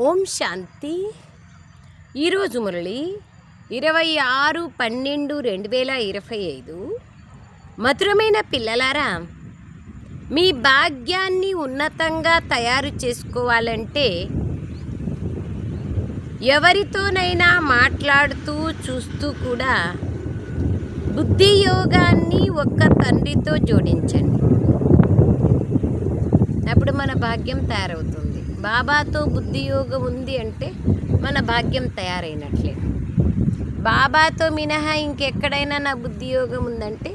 ఓం శాంతి. ఈరోజు మురళి ఇరవై ఆరు పన్నెండు రెండు వేల ఇరవై ఐదు. మధురమైన పిల్లలారా మీ భాగ్యాన్ని ఉన్నతంగా తయారు చేసుకోవాలంటే ఎవరితోనైనా మాట్లాడుతూ చూస్తూ కూడా బుద్ధి యోగాన్ని ఒక్క తండ్రితో జోడించండి. అప్పుడు మన భాగ్యం తయారవుతుంది. బాబాతో బుద్ధి యోగం ఉంది అంటే మన భాగ్యం తయారైనట్లే. బాబాతో మినహా ఇంకెక్కడైనా నా బుద్ధి యోగం ఉందంటే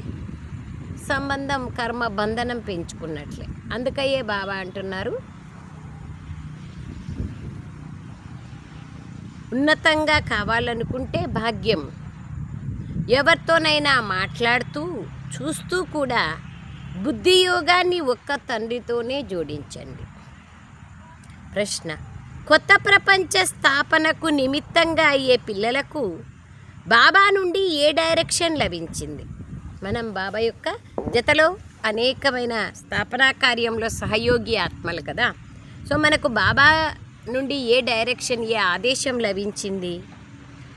సంబంధం కర్మ బంధనం పెంచుకున్నట్లే. అందుకయ్యే బాబా అంటున్నారు ఉన్నతంగా కావాలనుకుంటే భాగ్యం. ఎవరితోనైనా మాట్లాడుతూ చూస్తూ కూడా బుద్ధి యోగాన్ని ఒక్క తండ్రితోనే జోడించండి. ప్రశ్న. కొత్త ప్రపంచ స్థాపనకు నిమిత్తంగా అయ్యే పిల్లలకు బాబా నుండి ఏ డైరెక్షన్ లభించింది? మనం బాబా యొక్క జతలో అనేకమైన స్థాపనా కార్యంలో సహయోగి ఆత్మలు కదా. సో మనకు బాబా నుండి ఏ డైరెక్షన్ ఏ ఆదేశం లభించింది?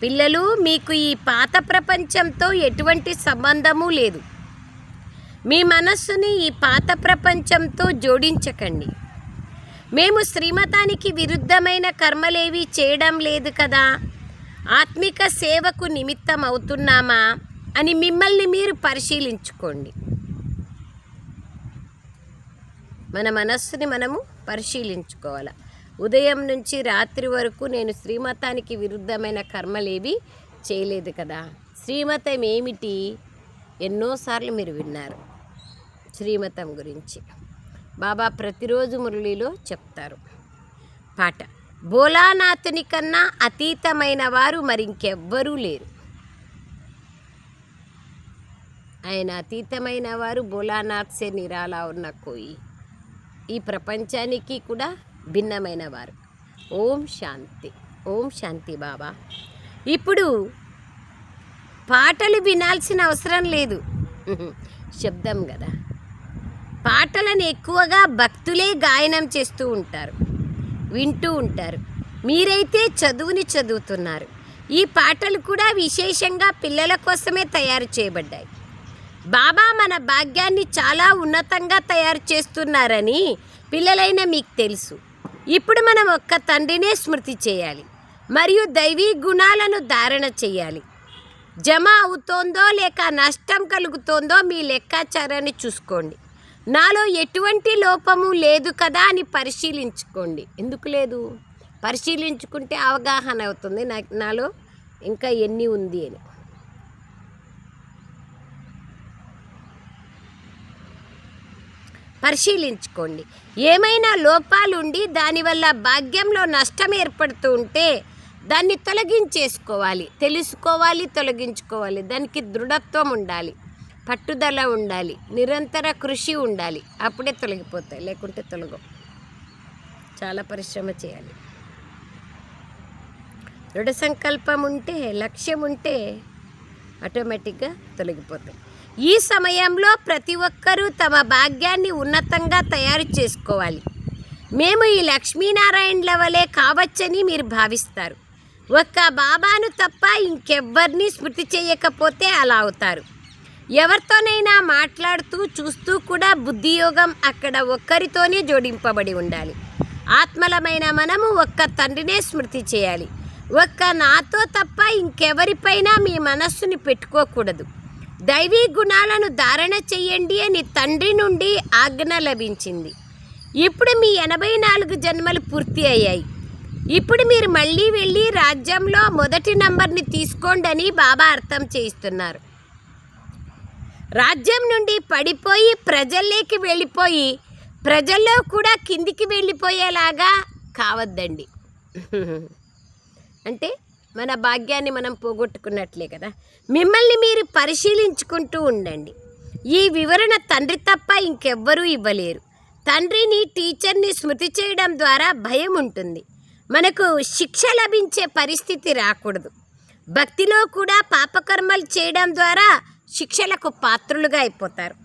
పిల్లలు మీకు ఈ పాత ప్రపంచంతో ఎటువంటి సంబంధము లేదు. మీ మనస్సుని ఈ పాత ప్రపంచంతో జోడించకండి. మేము శ్రీమతానికి విరుద్ధమైన కర్మలేవి చేయడం లేదు కదా? ఆత్మిక సేవకు నిమిత్తం అవుతున్నామా అని మిమ్మల్ని మీరు పరిశీలించుకోండి. మన మనస్సుని మనము పరిశీలించుకోవాలి? ఉదయం నుంచి రాత్రి వరకు నేను శ్రీమతానికి విరుద్ధమైన కర్మలేవి చేయలేదు కదా? శ్రీమతం ఏమిటి? ఎన్నోసార్లు మీరు విన్నారు శ్రీమతం గురించి. బాబా ప్రతిరోజు మురళిలో చెప్తారు. పాట. భోలానాథుని కన్నా అతీతమైన వారు మరింకెవ్వరూ లేరు. ఆయన అతీతమైన వారు భోలానాథ్సే నిరాలా ఉన్న కోయి. ఈ ప్రపంచానికి కూడా భిన్నమైన వారు. ఓం శాంతి. ఓం శాంతి బాబా. ఇప్పుడు పాటలు వినాల్సిన అవసరం లేదు. శబ్దం కదా. పాటలను ఎక్కువగా భక్తులే గాయనం చేస్తూ ఉంటారు వింటూ ఉంటారు. మీరైతే చదువుని చదువుతున్నారు. ఈ పాటలు కూడా విశేషంగా పిల్లల కోసమే తయారు చేయబడ్డాయి. బాబా మన భాగ్యాన్ని చాలా ఉన్నతంగా తయారు చేస్తున్నారని పిల్లలైన మీకు తెలుసు. ఇప్పుడు మనం ఒక్క తండ్రినే స్మృతి చేయాలి. మరియు దైవీ గుణాలను ధారణ చేయాలి. జమ అవుతోందో లేక నష్టం కలుగుతోందో మీ లెక్కాచారాన్ని చూసుకోండి. నాలో ఎటువంటి లోపము లేదు కదా అని పరిశీలించుకోండి. ఎందుకు లేదు? పరిశీలించుకుంటే అవగాహన అవుతుంది. నాకు నాలో ఇంకా ఎన్ని ఉంది అని. పరిశీలించుకోండి. ఏమైనా లోపాలుండి దానివల్ల భాగ్యంలో నష్టం ఏర్పడుతూ ఉంటే దాన్ని తొలగించేసుకోవాలి. తెలుసుకోవాలి తొలగించుకోవాలి. దానికి దృఢత్వం ఉండాలి. పట్టుదల ఉండాలి నిరంతర కృషి ఉండాలి. అప్పుడే తొలగిపోతాయి లేకుంటే తొలగవు. చాలా పరిశ్రమ చేయాలి. దృఢ సంకల్పం ఉంటే లక్ష్యం ఉంటే ఆటోమేటిక్గా తొలగిపోతాయి. ఈ సమయంలో ప్రతి ఒక్కరూ తమ భాగ్యాన్ని ఉన్నతంగా తయారు చేసుకోవాలి. మేము ఈ లక్ష్మీనారాయణల వలె కావచ్చని మీరు భావిస్తారు. ఒక్క బాబాను తప్ప ఇంకెవ్వరిని స్మృతి చేయకపోతే అలా అవుతారు. ఎవరితోనైనా మాట్లాడుతూ చూస్తూ కూడా బుద్ధియోగం అక్కడ ఒక్కరితోనే జోడింపబడి ఉండాలి. ఆత్మలమైన మనము ఒక్క తండ్రినే స్మృతి చేయాలి. ఒక్క నాతో తప్ప ఇంకెవరిపైనా మీ మనస్సుని పెట్టుకోకూడదు. దైవీ గుణాలను ధారణ చెయ్యండి అని తండ్రి నుండి ఆజ్ఞ లభించింది. ఇప్పుడు మీ ఎనభై నాలుగు జన్మలు పూర్తి అయ్యాయి. ఇప్పుడు మీరు మళ్ళీ వెళ్ళి రాజ్యంలో మొదటి నంబర్ని తీసుకోండి అని బాబా అర్థం చేయిస్తున్నారు. రాజ్యం నుండి పడిపోయి ప్రజల్లోకి వెళ్ళిపోయి ప్రజల్లో కూడా కిందికి వెళ్ళిపోయేలాగా కావద్దండి. అంటే మన భాగ్యాన్ని మనం పోగొట్టుకున్నట్లే కదా. మిమ్మల్ని మీరు పరిశీలించుకుంటూ ఉండండి. ఈ వివరణ తండ్రి తప్ప ఇంకెవ్వరూ ఇవ్వలేరు. తండ్రిని టీచర్ని స్మృతి చేయడం ద్వారా భయం ఉంటుంది. మనకు శిక్ష లభించే పరిస్థితి రాకూడదు. భక్తిలో కూడా పాపకర్మలు చేయడం ద్వారా శిక్షలకు పాత్రులుగా అయిపోతారు.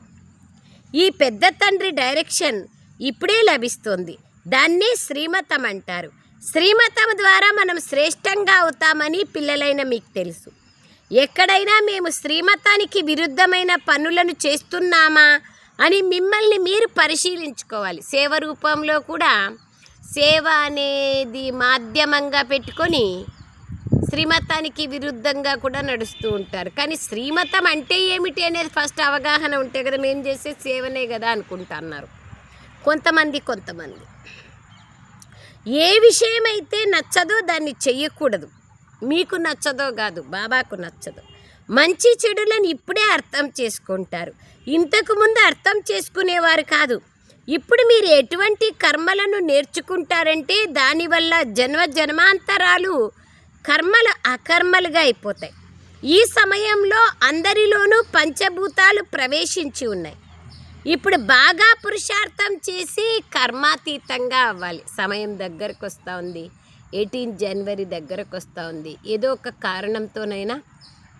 ఈ పెద్ద తండ్రి డైరెక్షన్ ఇప్పుడే లభిస్తుంది. దాన్ని శ్రీమతం అంటారు. శ్రీమతం ద్వారా మనం శ్రేష్టంగా అవుతామని పిల్లలైన మీకు తెలుసు. ఎక్కడైనా మేము శ్రీమతానికి విరుద్ధమైన పనులను చేస్తున్నామా అని మిమ్మల్ని మీరు పరిశీలించుకోవాలి. సేవ రూపంలో కూడా సేవ అనేది మాధ్యమంగా పెట్టుకొని శ్రీమతానికి విరుద్ధంగా కూడా నడుస్తూ ఉంటారు. కానీ శ్రీమతం అంటే ఏమిటి అనేది ఫస్ట్ అవగాహన ఉంటే కదా మేము చేసే సేవనే కదా అనుకుంటున్నారు. కొంతమంది కొంతమంది. ఏ విషయమైతే నచ్చదో దాన్ని చెయ్యకూడదు. మీకు నచ్చదో కాదు బాబాకు నచ్చదు. మంచి చెడులను ఇప్పుడే అర్థం చేసుకుంటారు. ఇంతకు ముందు అర్థం చేసుకునేవారు కాదు. ఇప్పుడు మీరు ఎటువంటి కర్మలను నేర్చుకుంటారంటే దానివల్ల జన్మ జన్మాంతరాలు కర్మలు అకర్మలుగా అయిపోతాయి. ఈ సమయంలో అందరిలోనూ పంచభూతాలు ప్రవేశించి ఉన్నాయి. ఇప్పుడు బాగా పురుషార్థం చేసి కర్మాతీతంగా అవ్వాలి. సమయం దగ్గరకు వస్తూ ఉంది. ఎయిటీన్ జనవరి దగ్గరకు వస్తూ ఉంది. ఏదో ఒక కారణంతోనైనా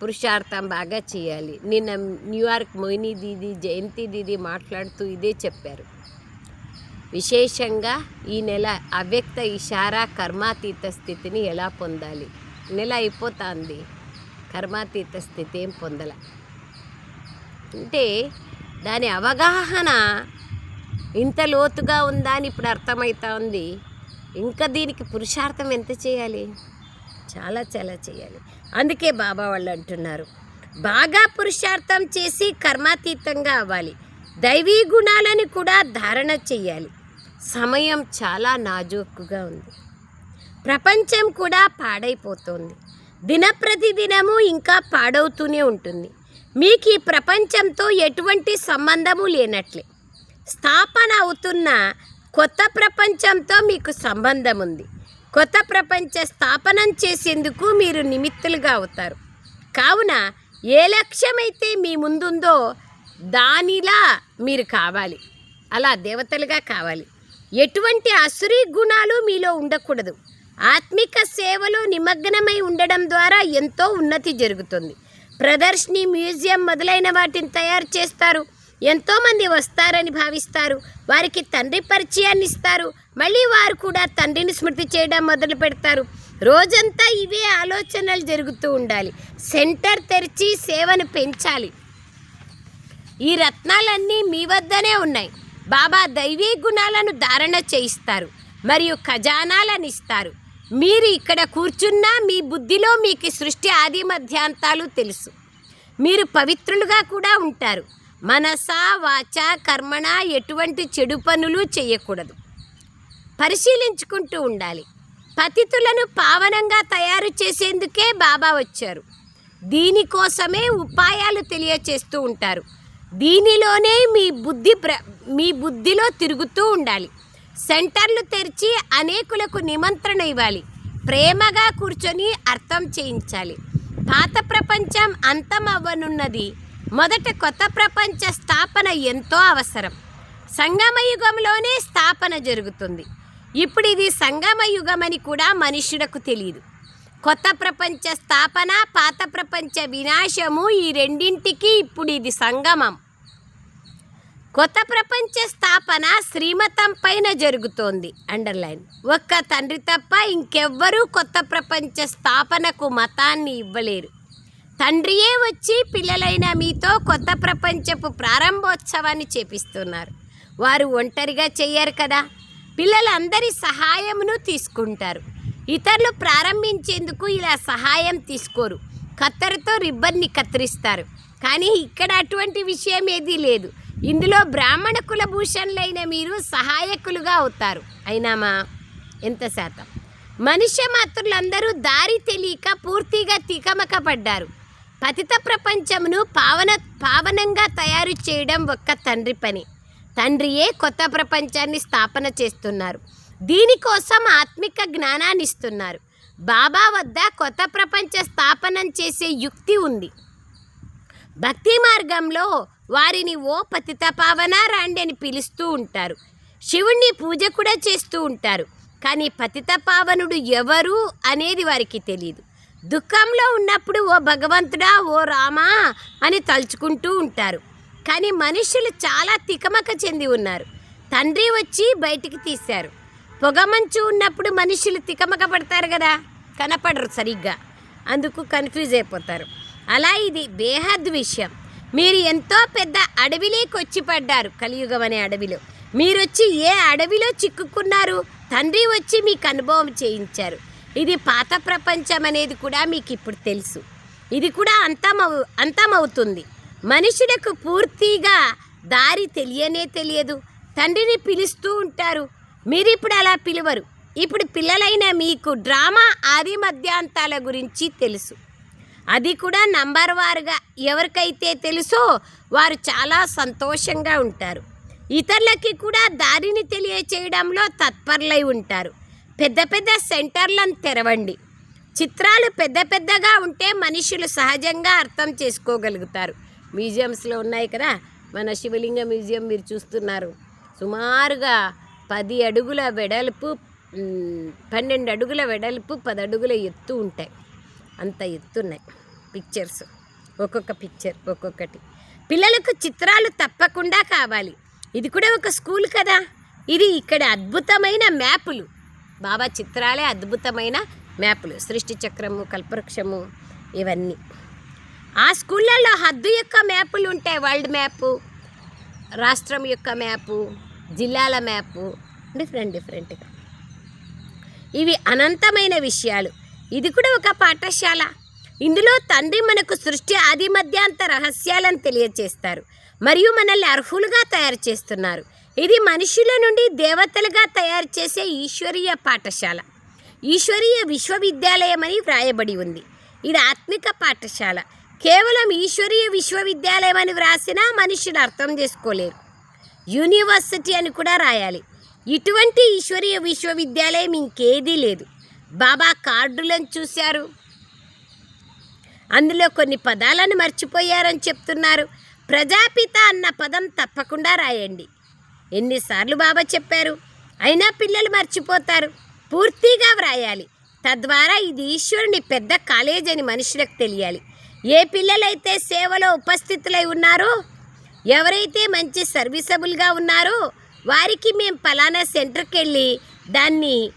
పురుషార్థం బాగా చేయాలి. నిన్న న్యూయార్క్ మోయిని దీది జయంతి దీది మాట్లాడుతూ ఇదే చెప్పారు. విశేషంగా ఈ నెల అవ్యక్త ఇషారా కర్మాతీత స్థితిని ఎలా పొందాలి? నెల అయిపోతుంది. కర్మాతీత స్థితి ఏం పొందల? అంటే దాని అవగాహన ఇంత లోతుగా ఉందా అని ఇప్పుడు అర్థమవుతా ఉంది. ఇంకా దీనికి పురుషార్థం ఎంత చేయాలి? చాలా చాలా చేయాలి. అందుకే బాబా వాళ్ళు అంటున్నారు బాగా పురుషార్థం చేసి కర్మాతీతంగా అవ్వాలి. దైవీ గుణాలని కూడా ధారణ చేయాలి. సమయం చాలా నాజూకుగా ఉంది. ప్రపంచం కూడా పాడైపోతుంది. దినప్రతిదినము ఇంకా పాడవుతూనే ఉంటుంది. మీకు ఈ ప్రపంచంతో ఎటువంటి సంబంధము లేనట్లే. స్థాపన అవుతున్న కొత్త ప్రపంచంతో మీకు సంబంధం ఉంది కొత్త ప్రపంచ స్థాపనం చేసేందుకు మీరు నిమిత్తులుగా అవుతారు. కావున ఏ లక్ష్యమైతే మీ ముందుందో దానిలా మీరు కావాలి. అలా దేవతలుగా కావాలి. ఎటువంటి అసురీ గుణాలు మీలో ఉండకూడదు. ఆత్మిక సేవలో నిమగ్నమై ఉండడం ద్వారా ఎంతో ఉన్నతి జరుగుతుంది. ప్రదర్శని మ్యూజియం మొదలైన వాటిని తయారు చేస్తారు. ఎంతోమంది వస్తారని భావిస్తారు. వారికి తండ్రి పరిచయాన్ని ఇస్తారు. మళ్ళీ వారు కూడా తండ్రిని స్మృతి చేయడం మొదలు పెడతారు. రోజంతా ఇవే ఆలోచనలు జరుగుతూ ఉండాలి. సెంటర్ తెరిచి సేవను పెంచాలి. ఈ రత్నాలన్నీ మీ వద్దనే ఉన్నాయి. బాబా దైవీ గుణాలను ధారణ చేయిస్తారు మరియు ఖజానాలను ఇస్తారు. మీరు ఇక్కడ కూర్చున్నా మీ బుద్ధిలో మీకు సృష్టి ఆది మధ్యాంతాలు తెలుసు. మీరు పవిత్రులుగా కూడా ఉంటారు. మనస వాచ కర్మణ ఎటువంటి చెడు పనులు చేయకూడదు. పరిశీలించుకుంటూ ఉండాలి. పతితులను పావనంగా తయారు చేసేందుకే బాబా వచ్చారు. దీనికోసమే ఉపాయాలు తెలియచేస్తూ ఉంటారు. దీనిలోనే మీ బుద్ధి ప్ర మీ బుద్ధిలో తిరుగుతూ ఉండాలి. సెంటర్లు తెరిచి అనేకులకు నిమంత్రణ ఇవ్వాలి. ప్రేమగా కూర్చొని అర్థం చేయించాలి. పాత ప్రపంచం అంతం అవ్వనున్నది మొదట కొత్త ప్రపంచ స్థాపన ఎంతో అవసరం. సంగమ యుగంలోనే స్థాపన జరుగుతుంది. ఇప్పుడు ఇది సంగమ యుగమని కూడా మనుష్యులకు తెలియదు కొత్త ప్రపంచ స్థాపన పాత ప్రపంచ వినాశము ఈ రెండింటికి ఇప్పుడు ఇది సంగమం. కొత్త ప్రపంచ స్థాపన శ్రీమతం పైన జరుగుతోంది. అండర్లైన్. ఒక్క తండ్రి తప్ప ఇంకెవ్వరూ కొత్త ప్రపంచ స్థాపనకు మతాన్ని ఇవ్వలేరు. తండ్రియే వచ్చి పిల్లలైన మీతో కొత్త ప్రపంచపు ప్రారంభోత్సవాన్ని చేపిస్తున్నారు. వారు ఒంటరిగా చెయ్యరు కదా? పిల్లలందరి సహాయమును తీసుకుంటారు. ఇతరులు ప్రారంభించేందుకు ఇలా సహాయం తీసుకోరు. కత్తెరతో రిబ్బన్ని కత్తిరిస్తారు. కానీ ఇక్కడ అటువంటి విషయం ఏదీ లేదు. ఇందులో బ్రాహ్మణ కులభూషణులైన మీరు సహాయకులుగా అవుతారు. అయినామా ఎంత శాతం? మనుష్య మాతృలందరూ దారి తెలియక పూర్తిగా తికమక పడ్డారు పతిత ప్రపంచమును పావన పావనంగా తయారు చేయడం ఒక్క తండ్రి పని. తండ్రియే కొత్త ప్రపంచాన్ని స్థాపన చేస్తున్నారు. దీనికోసం ఆత్మిక జ్ఞానాన్ని ఇస్తున్నారు బాబా వద్ద కొత్త ప్రపంచ స్థాపనం చేసే యుక్తి ఉంది. భక్తి మార్గంలో వారిని ఓ పతిత పావన రాండి అని పిలుస్తూ ఉంటారు. శివుణ్ణి పూజ కూడా చేస్తూ ఉంటారు. కానీ పతిత పావనుడు ఎవరు అనేది వారికి తెలియదు దుఃఖంలో ఉన్నప్పుడు ఓ భగవంతుడా ఓ రామా అని తలుచుకుంటూ ఉంటారు. కానీ మనుషులు చాలా తికమక చెంది ఉన్నారు. తండ్రి వచ్చి బయటికి తీశారు. పొగమంచు ఉన్నప్పుడు మనుషులు తికమక పడతారు కదా కనపడరు సరిగ్గా. అందుకు కన్ఫ్యూజ్ అయిపోతారు. అలా ఇది బేహద్ విషయం. మీరు ఎంతో పెద్ద అడవిలోకి వచ్చి పడ్డారు కలియుగం అనే అడవిలో. మీరు వచ్చి ఏ అడవిలో చిక్కుకున్నారు? తండ్రి వచ్చి మీకు అనుభవం చేయించారు. ఇది పాత ప్రపంచం అనేది కూడా మీకు ఇప్పుడు తెలుసు. ఇది కూడా అంతమవు అంతమవుతుంది. మనుషులకు పూర్తిగా దారి తెలియనే తెలియదు. తండ్రిని పిలుస్తూ ఉంటారు. మీరు ఇప్పుడు అలా పిలువరు. ఇప్పుడు పిల్లలైన మీకు డ్రామా ఆది మధ్యాంతాల గురించి తెలుసు. అది కూడా నంబర్ వారుగా ఎవరికైతే తెలుసో వారు చాలా సంతోషంగా ఉంటారు. ఇతరులకి కూడా దారిని తెలియచేయడంలో తత్పరులై ఉంటారు. పెద్ద పెద్ద సెంటర్లను తెరవండి. చిత్రాలు పెద్ద పెద్దగా ఉంటే మనుషులు సహజంగా అర్థం చేసుకోగలుగుతారు. మ్యూజియంస్లో ఉన్నాయి కదా? మన శివలింగ మ్యూజియం మీరు చూస్తున్నారు. సుమారుగా పది అడుగుల వెడల్పు పన్నెండు అడుగుల వెడల్పు పది అడుగుల ఎత్తు ఉంటాయి. అంత ఎత్తున్నాయి. పిక్చర్స్ ఒక్కొక్క పిక్చర్ ఒక్కొక్కటి. పిల్లలకు చిత్రాలు తప్పకుండా కావాలి. ఇది కూడా ఒక స్కూల్ కదా. ఇది ఇక్కడ అద్భుతమైన మ్యాపులు బాబా చిత్రాలే అద్భుతమైన మ్యాపులు సృష్టి చక్రము కల్పవృక్షము ఇవన్నీ. ఆ స్కూళ్ళల్లో హద్దు యొక్క మ్యాపులు ఉంటాయి వరల్డ్ మ్యాపు రాష్ట్రం యొక్క మ్యాపు జిల్లాల మ్యాపు డిఫరెంట్ డిఫరెంట్గా ఇవి అనంతమైన విషయాలు. ఇది కూడా ఒక పాఠశాల. ఇందులో తండ్రి మనకు సృష్టి ఆది మధ్యాంత రహస్యాలను తెలియచేస్తారు మరియు మనల్ని అర్హులుగా తయారు చేస్తున్నారు. ఇది మనుషుల నుండి దేవతలుగా తయారు చేసే ఈశ్వరీయ పాఠశాల. ఈశ్వరీయ విశ్వవిద్యాలయం అని వ్రాయబడి ఉంది. ఇది ఆత్మిక పాఠశాల. కేవలం ఈశ్వరీయ విశ్వవిద్యాలయం అని వ్రాసినా మనుషులు అర్థం చేసుకోలేరు. యూనివర్సిటీ అని కూడా రాయాలి. ఇటువంటి ఈశ్వరీయ విశ్వవిద్యాలయం ఇంకేదీ లేదు. బాబా కార్డులను చూశారు. అందులో కొన్ని పదాలను మర్చిపోయారని చెప్తున్నారు. ప్రజాపిత అన్న పదం తప్పకుండా రాయండి. ఎన్నిసార్లు బాబా చెప్పారు? అయినా పిల్లలు మర్చిపోతారు. పూర్తిగా వ్రాయాలి. తద్వారా ఇది ఈశ్వరుని పెద్ద కాలేజ్ అని మనుషులకు తెలియాలి. ఏ పిల్లలైతే సేవలో ఉపస్థితులై ఉన్నారో ఎవరైతే మంచి సర్వీసబుల్గా ఉన్నారో వారికి మేము పలానా సెంటర్కి వెళ్ళి దాన్ని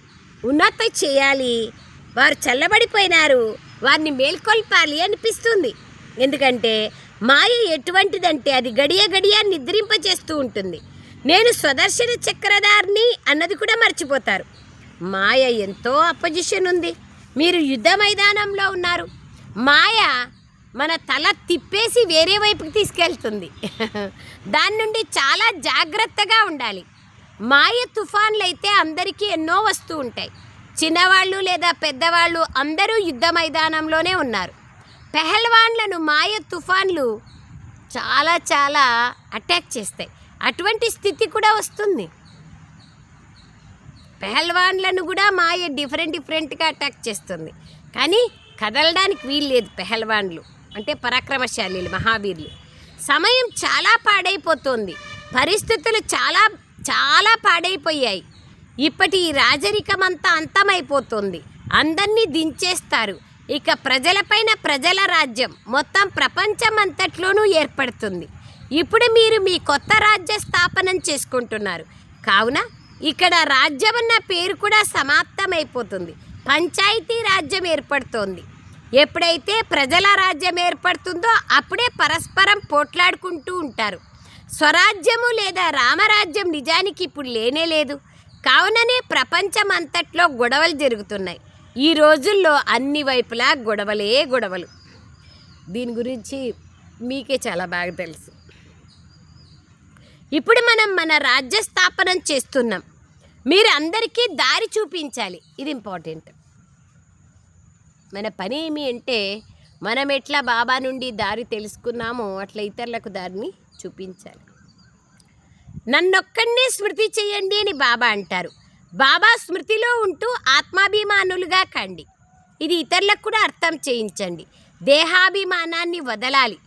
ఉన్నత చేయాలి. వారు చల్లబడిపోయినారు. వారిని మేల్కొల్పాలి అనిపిస్తుంది. ఎందుకంటే మాయ ఎటువంటిదంటే అది గడియ గడియ నిద్రింపచేస్తూ ఉంటుంది. నేను స్వదర్శన చక్రధారిని అన్నది కూడా మర్చిపోతారు. మాయ ఎంతో అపోజిషన్ ఉంది. మీరు యుద్ధ మైదానంలో ఉన్నారు. మాయ మన తల తిప్పేసి వేరే వైపుకి తీసుకెళ్తుంది. దాని నుండి చాలా జాగ్రత్తగా ఉండాలి. మాయ తుఫాన్లు అయితే అందరికీ ఎన్నో వస్తూ ఉంటాయి. చిన్నవాళ్ళు లేదా పెద్దవాళ్ళు అందరూ యుద్ధ మైదానంలోనే ఉన్నారు. పెహల్వాన్లను మాయ తుఫాన్లు చాలా చాలా అటాక్ చేస్తాయి. అటువంటి స్థితి కూడా వస్తుంది. పెహల్వాన్లను కూడా మాయ డిఫరెంట్ డిఫరెంట్గా అటాక్ చేస్తుంది. కానీ కదలడానికి వీలు లేదు పెహల్వాన్లు. అంటే పరాక్రమశాలీలు మహావీరులు. సమయం చాలా పాడైపోతుంది. పరిస్థితులు చాలా చాలా పాడైపోయాయి. ఇప్పటి ఈ రాజరికం అంతమైపోతుంది. అందరినీ దించేస్తారు. ఇక ప్రజలపైన ప్రజల రాజ్యం మొత్తం ప్రపంచం అంతట్లోనూ ఏర్పడుతుంది. ఇప్పుడు మీరు మీ కొత్త రాజ్య స్థాపనం చేసుకుంటున్నారు. కావున ఇక్కడ రాజ్యం అన్న పేరు కూడా సమాప్తమైపోతుంది. పంచాయతీ రాజ్యం ఏర్పడుతోంది. ఎప్పుడైతే ప్రజల రాజ్యం ఏర్పడుతుందో అప్పుడే పరస్పరం పోట్లాడుకుంటూ ఉంటారు. స్వరాజ్యము లేదా రామరాజ్యం నిజానికి ఇప్పుడు లేనే లేదు. కావుననే ప్రపంచం అంతట్లో గొడవలు జరుగుతున్నాయి. ఈ రోజుల్లో అన్ని వైపులా గొడవలే గొడవలు. దీని గురించి మీకే చాలా బాగా తెలుసు. ఇప్పుడు మనం మన రాజ్య స్థాపనం చేస్తున్నాం. మీరు అందరికీ దారి చూపించాలి. ఇది ఇంపార్టెంట్. మన పని ఏమి అంటే మనం ఎట్లా బాబా నుండి దారి తెలుసుకున్నామో అట్లా ఇతరులకు దారిని చూపించాలి. నన్నొక్కడినే స్మృతి చేయండి అని బాబా అంటారు. బాబా స్మృతిలో ఉంటూ ఆత్మాభిమానులుగా కండి. ఇది ఇతరులకు కూడా అర్థం చేయించండి. దేహాభిమానాన్ని వదలాలి.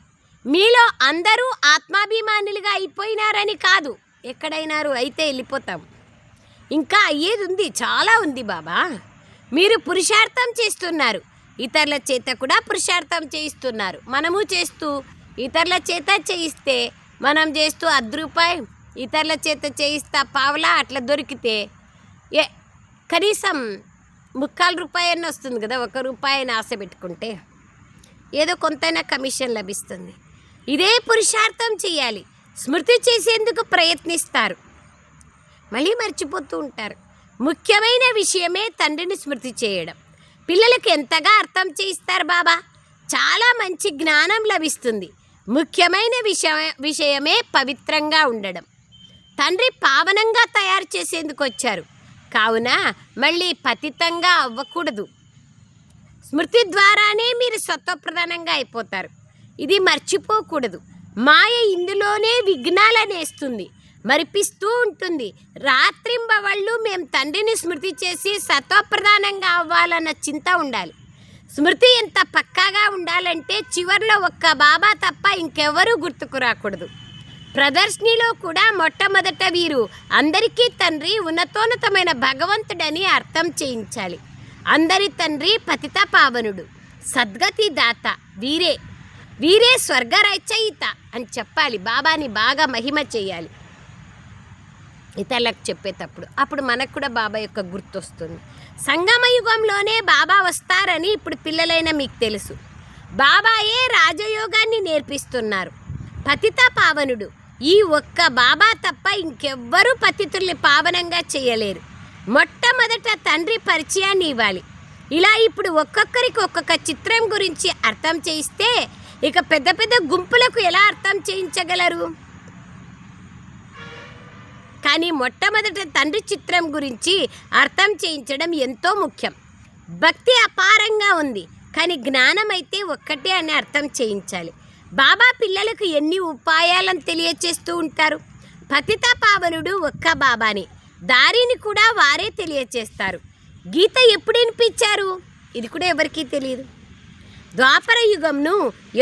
మీలో అందరూ ఆత్మాభిమానులుగా అయిపోయినారని కాదు. ఎక్కడైనారు అయితే వెళ్ళిపోతాం. ఇంకా అయ్యేది ఉంది చాలా ఉంది బాబా. మీరు పురుషార్థం చేస్తున్నారు. ఇతరుల చేత కూడా పురుషార్థం చేయిస్తున్నారు. మనము చేస్తూ ఇతరుల చేత చేయిస్తే మనం చేస్తూ అర్ధ రూపాయి ఇతరుల చేత చేయిస్తా పావలా అట్లా దొరికితే ఏ కనీసం ముక్కాలు రూపాయి అని వస్తుంది కదా ఒక రూపాయిని ఆశ పెట్టుకుంటే. ఏదో కొంతైనా కమిషన్ లభిస్తుంది. ఇదే పురుషార్థం చేయాలి. స్మృతి చేసేందుకు ప్రయత్నిస్తారు. మళ్ళీ మర్చిపోతూ ఉంటారు. ముఖ్యమైన విషయమే తండ్రిని స్మృతి చేయడం. పిల్లలకు ఎంతగా అర్థం చేయిస్తారు బాబా? చాలా మంచి జ్ఞానం లభిస్తుంది. ముఖ్యమైన విషయ విషయమే పవిత్రంగా ఉండడం. తండ్రి పావనంగా తయారు చేసేందుకు వచ్చారు. కావున మళ్ళీ పతితంగా అవ్వకూడదు. స్మృతి ద్వారానే మీరు స్వత్వప్రధానంగా అయిపోతారు. ఇది మర్చిపోకూడదు. మాయ ఇందులోనే విఘ్నాలనేస్తుంది. మరిపిస్తూ ఉంటుంది. రాత్రింబవళ్ళు మేము తండ్రిని స్మృతి చేసి సత్వప్రధానంగా అవ్వాలన్న చింత ఉండాలి. స్మృతి ఎంత పక్కాగా ఉండాలంటే చివరిలో ఒక్క బాబా తప్ప ఇంకెవరూ గుర్తుకు రాకూడదు. ప్రదర్శనలో కూడా మొట్టమొదట వీరు అందరికీ తండ్రి ఉన్నతోన్నతమైన భగవంతుడని అర్థం చేయించాలి. అందరి తండ్రి పతిత పావనుడు సద్గతి దాత వీరే. వీరే స్వర్గ రచయిత అని చెప్పాలి. బాబాని బాగా మహిమ చేయాలి. ఇతరులకు చెప్పేటప్పుడు. అప్పుడు మనకు కూడా బాబా యొక్క గుర్తు వస్తుంది సంగమ యుగంలోనే బాబా వస్తారని ఇప్పుడు పిల్లలైన మీకు తెలుసు. బాబాయే రాజయోగాన్ని నేర్పిస్తున్నారు. పతిత పావనుడు. ఈ ఒక్క బాబా తప్ప ఇంకెవ్వరూ పతితుల్ని పావనంగా చేయలేరు. మొట్టమొదట తండ్రి పరిచయాన్ని ఇవ్వాలి. ఇలా ఇప్పుడు ఒక్కొక్కరికి ఒక్కొక్క చిత్రం గురించి అర్థం చేయిస్తే ఇక పెద్ద పెద్ద గుంపులకు ఎలా అర్థం చేయించగలరు? కానీ మొట్టమొదట తండ్రి చిత్రం గురించి అర్థం చేయించడం ఎంతో ముఖ్యం. భక్తి అపారంగా ఉంది కానీ జ్ఞానం అయితే ఒక్కటే అని అర్థం చేయించాలి. బాబా పిల్లలకు ఎన్ని ఉపాయాలను తెలియచేస్తూ ఉంటారు? పతిత పావనుడు ఒక్క బాబాని దారిని కూడా వారే తెలియచేస్తారు. గీత ఎప్పుడు వినిపించారు? ఇది కూడా ఎవరికీ తెలియదు ద్వాపర యుగంను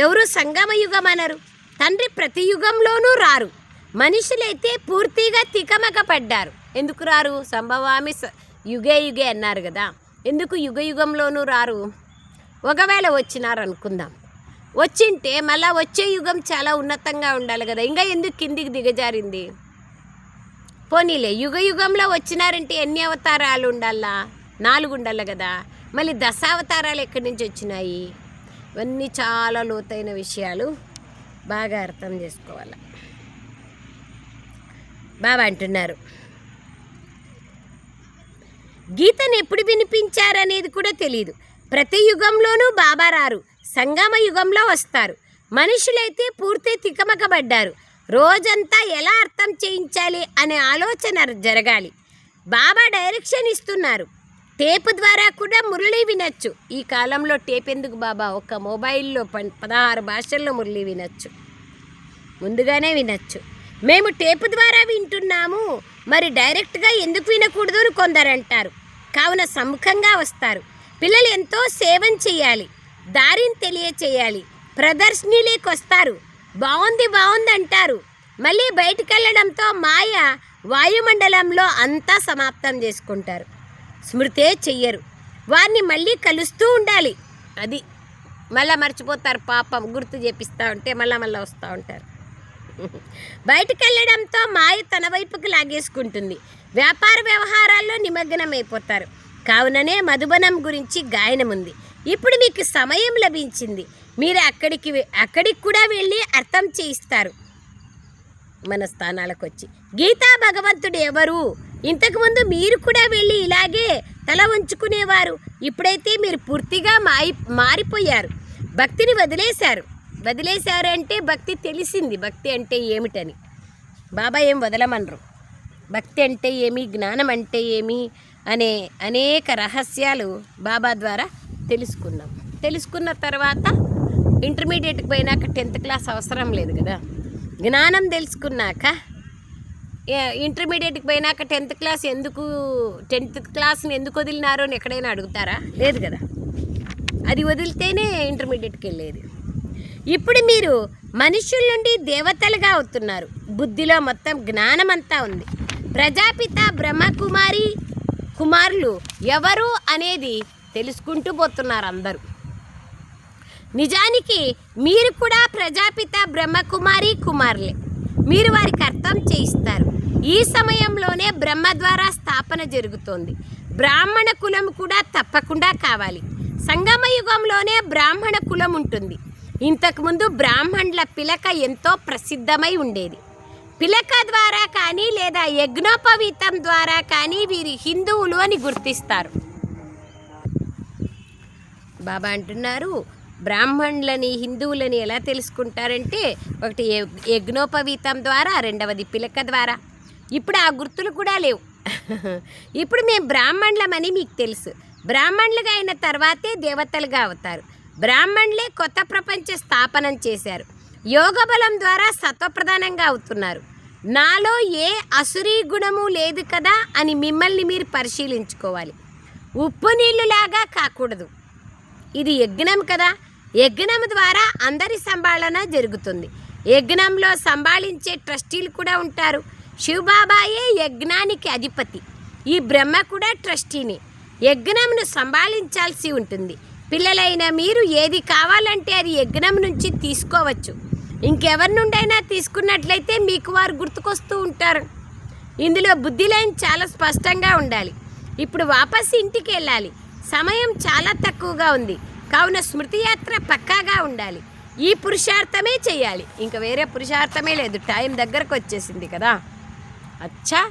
ఎవరు సంగమ యుగం అనరు? తండ్రి ప్రతి యుగంలోనూ రారు. మనుషులైతే పూర్తిగా తికమక పడ్డారు ఎందుకు రారు? సంభవామి స- యుగే యుగే అన్నారు కదా. ఎందుకు యుగ యుగంలోనూ రారు? ఒకవేళ వచ్చినారు అనుకుందాం వచ్చింటే మళ్ళా వచ్చే యుగం చాలా ఉన్నతంగా ఉండాలి కదా. ఇంకా ఎందుకు కిందికి దిగజారింది? పోనీలే యుగ యుగంలో వచ్చినారంటే ఎన్ని అవతారాలు ఉండాలా? నాలుగు ఉండాలి కదా. మళ్ళీ దశావతారాలు ఎక్కడి నుంచి వచ్చినాయి? ఇవన్నీ చాలా లోతైన విషయాలు. బాగా అర్థం చేసుకోవాలి. బాబా అంటున్నారు. గీతను ఎప్పుడు వినిపించారనేది కూడా తెలియదు ప్రతి యుగంలోనూ బాబా రారు. సంగమ యుగంలో వస్తారు. మనుషులైతే పూర్తి తికమకబడ్డారు. రోజంతా ఎలా అర్థం చేయించాలి అనే ఆలోచన జరగాలి. బాబా డైరెక్షన్ ఇస్తున్నారు. టేప్ ద్వారా కూడా మురళి వినొచ్చు. ఈ కాలంలో టేప్ ఎందుకు బాబా? ఒక మొబైల్లో పదహారు భాషల్లో మురళి వినొచ్చు. ముందుగానే వినొచ్చు. మేము టేపు ద్వారా వింటున్నాము. మరి డైరెక్ట్గా ఎందుకు వినకూడదు అని కొందరు అంటారు. కావున సముఖంగా వస్తారు. పిల్లలు ఎంతో సేవం చేయాలి. దారిని తెలియచేయాలి. ప్రదర్శనీలోకి వస్తారు. బాగుంది బాగుంది అంటారు. మళ్ళీ బయటికి వెళ్ళడంతో మాయ వాయుమండలంలో అంతా సమాప్తం చేసుకుంటారు. స్మృతే చెయ్యరు. వారిని మళ్ళీ కలుస్తూ ఉండాలి. అది మళ్ళీ మర్చిపోతారు పాపం. గుర్తు చేపిస్తూ ఉంటే మళ్ళీ మళ్ళీ వస్తూ ఉంటారు. బయటకు వెళ్ళడంతో మాయ తన వైపుకి లాగేసుకుంటుంది. వ్యాపార వ్యవహారాల్లో నిమగ్నమైపోతారు. కావుననే మధుబనం గురించి గాయనం ఉంది ఇప్పుడు మీకు సమయం లభించింది. మీరు అక్కడికి అక్కడికి కూడా వెళ్ళి అర్థం చేయిస్తారు. మన స్థానాలకు వచ్చి గీతా భగవంతుడు ఎవరు? ఇంతకుముందు మీరు కూడా వెళ్ళి ఇలాగే తల ఉంచుకునేవారు ఇప్పుడైతే మీరు పూర్తిగా మారి మారిపోయారు. భక్తిని వదిలేశారు. వదిలేశారంటే భక్తి తెలిసింది. భక్తి అంటే ఏమిటని. బాబా ఏం వదలమనరు. భక్తి అంటే ఏమి జ్ఞానం అంటే ఏమి అనే అనేక రహస్యాలు బాబా ద్వారా తెలుసుకున్నాం. తెలుసుకున్న తర్వాత ఇంటర్మీడియట్కి పోయినాక టెన్త్ క్లాస్ అవసరం లేదు కదా. జ్ఞానం తెలుసుకున్నాక ఇంటర్మీడియట్కి పోయినాక టెన్త్ క్లాస్ ఎందుకు టెన్త్ క్లాస్ని ఎందుకు వదిలినారో అని ఎక్కడైనా అడుగుతారా? లేదు కదా. అది వదిలితేనే ఇంటర్మీడియట్కి వెళ్ళేది. ఇప్పుడు మీరు మనుషుల నుండి దేవతలుగా అవుతున్నారు. బుద్ధిలో మొత్తం జ్ఞానం అంతా ఉంది. ప్రజాపిత బ్రహ్మకుమారి కుమారులు ఎవరు అనేది తెలుసుకుంటూ పోతున్నారు అందరూ. నిజానికి మీరు కూడా ప్రజాపిత బ్రహ్మకుమారి కుమారులే. మీరు వారికి అర్థం చేయిస్తారు. ఈ సమయంలోనే బ్రహ్మ ద్వారా స్థాపన జరుగుతోంది. బ్రాహ్మణ కులం కూడా తప్పకుండా కావాలి. సంగమ యుగంలోనే బ్రాహ్మణ కులం ఉంటుంది. ఇంతకుముందు బ్రాహ్మణుల పిలక ఎంతో ప్రసిద్ధమై ఉండేది. పిలక ద్వారా కానీ లేదా యజ్ఞోపవీతం ద్వారా కానీ వీరి హిందువులు అని గుర్తిస్తారు. బాబా అంటున్నారు బ్రాహ్మణులని హిందువులని ఎలా తెలుసుకుంటారంటే ఒకటి యజ్ఞోపవీతం ద్వారా రెండవది పిలక ద్వారా. ఇప్పుడు ఆ గుర్తులు కూడా లేవు. ఇప్పుడు మేము బ్రాహ్మణులమని మీకు తెలుసు. బ్రాహ్మణులుగా అయిన తర్వాతే దేవతలుగా అవుతారు. బ్రాహ్మణులే కొత్త ప్రపంచ స్థాపనం చేశారు. యోగ బలం ద్వారా సత్వప్రధానంగా అవుతున్నారు. నాలో ఏ అసురీ గుణము లేదు కదా అని మిమ్మల్ని మీరు పరిశీలించుకోవాలి. ఉప్పు నీళ్ళులాగా కాకూడదు. ఇది యజ్ఞం కదా. యజ్ఞం ద్వారా అందరి సంభాళన జరుగుతుంది. యజ్ఞంలో సంభాళించే ట్రస్టీలు కూడా ఉంటారు. శివబాబాయే యజ్ఞానికి అధిపతి. ఈ బ్రహ్మ కూడా ట్రస్టీని. యజ్ఞంను సంభాళించాల్సి ఉంటుంది. పిల్లలైన మీరు ఏది కావాలంటే అది యజ్ఞం నుంచి తీసుకోవచ్చు. ఇంకెవరి నుండైనా తీసుకున్నట్లయితే మీకు వారు గుర్తుకొస్తూ ఉంటారు. ఇందులో బుద్ధి లైన్ చాలా స్పష్టంగా ఉండాలి. ఇప్పుడు వాపస్ ఇంటికి వెళ్ళాలి. సమయం చాలా తక్కువగా ఉంది. కావున స్మృతి యాత్ర పక్కాగా ఉండాలి. ఈ పురుషార్థమే చేయాలి. ఇంకా వేరే పురుషార్థమే లేదు. టైం దగ్గరకు వచ్చేసింది కదా. అచ్చా!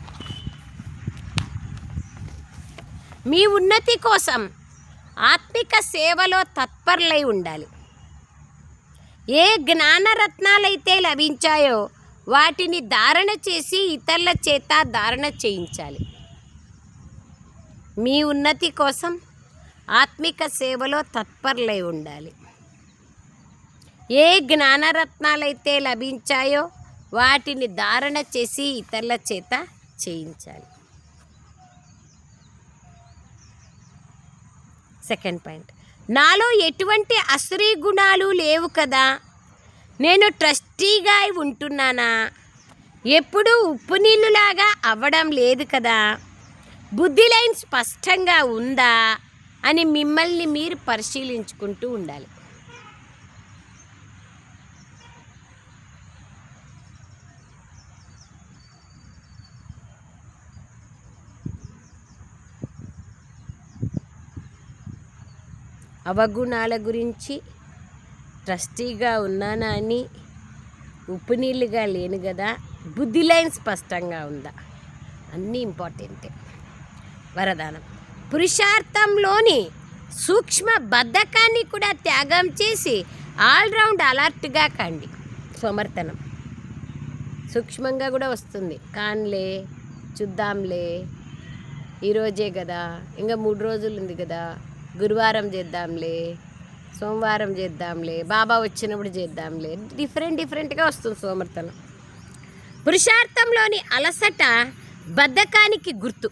మీ ఉన్నతి కోసం ఆత్మిక సేవలో తత్పరులై ఉండాలి. ఏ జ్ఞానరత్నాలైతే లభించాయో వాటిని ధారణ చేసి ఇతరుల చేత ధారణ చేయించాలి. మీ ఉన్నతి కోసం ఆత్మిక సేవలో తత్పరులై ఉండాలి. ఏ జ్ఞానరత్నాలైతే లభించాయో వాటిని ధారణ చేసి ఇతరుల చేత చేయించాలి. Second point. నాలో ఎటువంటి అసురీ గుణాలు లేవు కదా. నేను ట్రస్టీగా ఉంటున్నానా. ఎప్పుడూ ఉప్పు నీళ్ళులాగా అవ్వడం లేదు కదా. బుద్ధి లైన్ స్పష్టంగా ఉందా అని మిమ్మల్ని మీరు పరిశీలించుకుంటూ ఉండాలి. అవగుణాల గురించి ట్రస్టీగా ఉన్నానా అని ఉప్పు నీళ్ళుగా లేను కదా బుద్ధి లైన్ స్పష్టంగా ఉందా? అన్నీ ఇంపార్టెంటే. వరదానం. పురుషార్థంలోని సూక్ష్మ బద్ధకాన్ని కూడా త్యాగం చేసి ఆల్రౌండ్ అలర్ట్గా కండి. సమర్థనం. సూక్ష్మంగా కూడా వస్తుంది. కాన్లే చూద్దాంలే ఈరోజే కదా ఇంకా మూడు రోజులు ఉంది కదా గురువారం చేద్దాంలే సోమవారం చేద్దాంలే బాబా వచ్చినప్పుడు చేద్దాంలే. డిఫరెంట్ డిఫరెంట్గా వస్తుంది సోమర్థనం పురుషార్థంలోని అలసట బద్ధకానికి గుర్తు.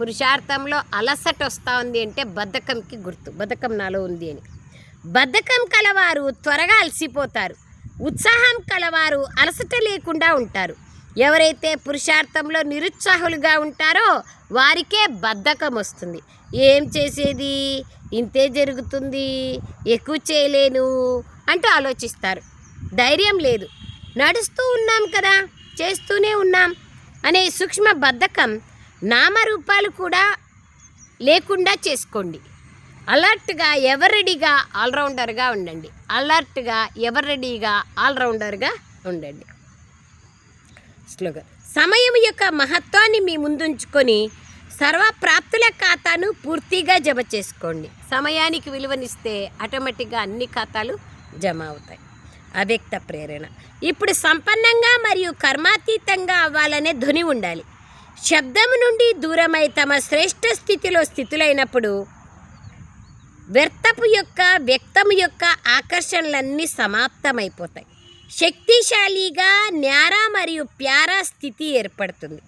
పురుషార్థంలో అలసట వస్తూ ఉంది అంటే బద్ధకంకి గుర్తు. బద్ధకం నాలో ఉంది అని. బద్ధకం కలవారు త్వరగా అలసిపోతారు. ఉత్సాహం కలవారు అలసట లేకుండా ఉంటారు. ఎవరైతే పురుషార్థంలో నిరుత్సాహులుగా ఉంటారో వారికే బద్ధకం వస్తుంది. ఏం చేసేది? ఇంతే జరుగుతుంది. ఎక్కువ చేయలేను అంటూ ఆలోచిస్తారు. ధైర్యం లేదు. నడుస్తూ ఉన్నాం కదా చేస్తూనే ఉన్నాం అనే సూక్ష్మ బద్ధకం నామరూపాలు కూడా లేకుండా చేసుకోండి. అలర్ట్గా ఎవరెడీగా రెడీగా ఆల్రౌండర్గా ఉండండి. అలర్ట్గా ఎవరెడీగా రెడీగా ఆల్రౌండర్గా ఉండండి. స్లోగన్ సమయం యొక్క మహత్వాన్ని మీ ముందుంచుకొని సర్వప్రాప్తుల ఖాతాను పూర్తిగా జమ చేసుకోండి. సమయానికి విలువనిస్తే ఆటోమేటిక్గా అన్ని ఖాతాలు జమ అవుతాయి. అవ్యక్త ప్రేరణ. ఇప్పుడు సంపన్నంగా మరియు కర్మాతీతంగా అవ్వాలనే ధ్వని ఉండాలి. శబ్దం నుండి దూరమై తమ శ్రేష్ఠ స్థితిలో స్థితులైనప్పుడు వ్యర్థపు యొక్క వ్యక్తము యొక్క ఆకర్షణలన్నీ సమాప్తమైపోతాయి. శక్తిశాలిగా న్యారా మరియు ప్యారా స్థితి ఏర్పడుతుంది.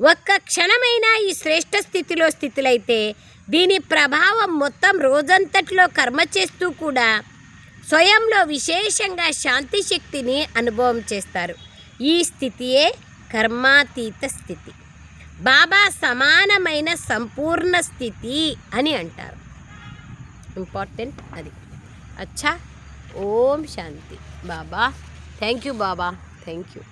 ఒక్క క్షణమైనా ఈ శ్రేష్ఠ స్థితిలో స్థితులైతే దీని ప్రభావం మొత్తం రోజంతట్లో కర్మ చేస్తూ కూడా స్వయంలో విశేషంగా శాంతి శక్తిని అనుభవం చేస్తారు. ఈ స్థితియే కర్మాతీత స్థితి. బాబా సమానమైన సంపూర్ణ స్థితి అని అంటారు. ఇంపార్టెంట్ అది. అచ్చా. ఓం శాంతి. Baba. Thank you Baba. Thank you